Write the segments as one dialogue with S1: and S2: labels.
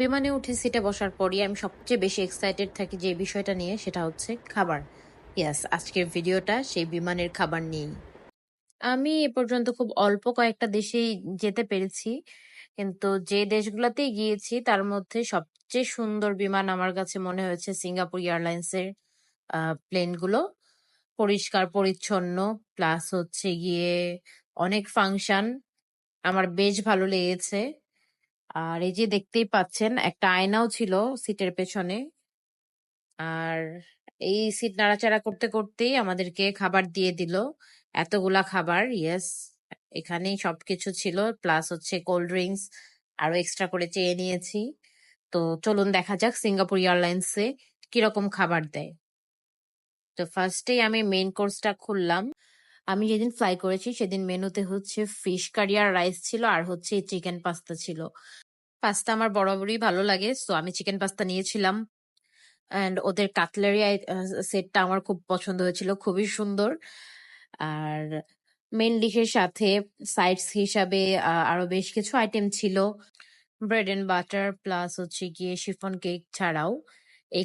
S1: বিমানে উঠে সিটে বসার পরই আমি সবচেয়ে বেশি এক্সাইটেড থাকি যে বিষয়টা নিয়ে, সেটা হচ্ছে খাবার। ইয়াস আজকের ভিডিওটা সেই বিমানের খাবার নিয়েই। আমি এ পর্যন্ত খুব অল্প কয়েকটা দেশেই যেতে পেরেছি, কিন্তু যে দেশগুলোতেই গিয়েছি, তার মধ্যে সবচেয়ে সুন্দর বিমান আমার কাছে মনে হয়েছে সিঙ্গাপুর এয়ারলাইন্সের প্লেনগুলো। পরিষ্কার, পরিচ্ছন্ন প্লাস হচ্ছে গিয়ে অনেক ফাংশন। আমার বেশ ভালো লেগেছে। আর এই যে দেখতেই পাচ্ছেন, একটা আয়নাও ছিল সিটের পেছনে। আর এই সিট নাড়াচাড়া করতে করতেই আমাদেরকে খাবার দিয়ে দিল। এতগুলা খাবার, ইয়েস, এখানেই সবকিছু ছিল, প্লাস হচ্ছে কোল্ড ড্রিঙ্কস, আরও এক্সট্রা করে চেয়ে নিয়েছি। তো চলুন দেখা যাক সিঙ্গাপুর এয়ারলাইন্সে কীরকম খাবার দেয়। তো ফার্স্টেই আমি মেইন কোর্সটা খুললাম। আমি যেদিন ফ্লাই করেছি, সেদিন মেনুতে হচ্ছে ফিশ কারি আর রাইস ছিল, আর হচ্ছে চিকেন পাস্তা ছিল। পাস্তা আমার বরাবরই ভালো লাগে। সো আমি চিকেন পাস্তা নিয়েছিলাম। অ্যান্ড ওদের কাটলারি সেটটা আমার খুব পছন্দ হয়েছিল। খুবই সুন্দর। আর মেন ডিশের সাথে সাইডস হিসাবে আরও বেশ কিছু আইটেম ছিল। ব্রেড এন্ড বাটার প্লাস হচ্ছে গিয়ে শিফন কেক ছাড়াও। এই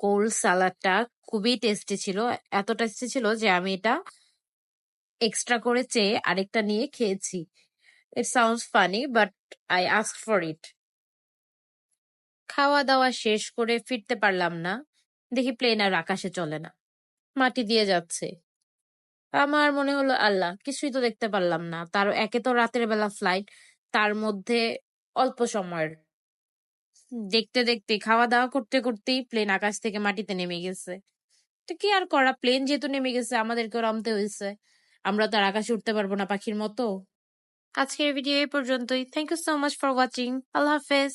S1: কোল্ড সালাডটা খুবই টেস্টি ছিল। এত টেস্টি ছিল যে, আমি এটা এক্সট্রা করে চেয়ে আরেকটা নিয়ে খেয়েছি। It sounds funny but I ask for it খাওয়া দাওয়া শেষ করে ফিরতে পারলাম না। দেখি প্লেন আর আকাশে চলে না। মাটি দিয়ে যাচ্ছে। আমার মনে হলো, আল্লাহ, কিছুই তো দেখতে পারলাম না। তার একে তো রাতের বেলা ফ্লাইট তার মধ্যে অল্প সময়ের। দেখতে দেখতে খাওয়া দাওয়া করতে করতেই প্লেন আকাশ থেকে মাটিতে নেমে গেছে। তো কি আর করা? প্লেন যেহেতু নেমে গেছে, আমাদেরকেও নামতে হয়েছে। আমরা তো আর আকাশে উঠতে পারব না পাখির মতো। আজকের ভিডিও এই পর্যন্তই। Thank you so much for watching আল্লাহ হাফেজ।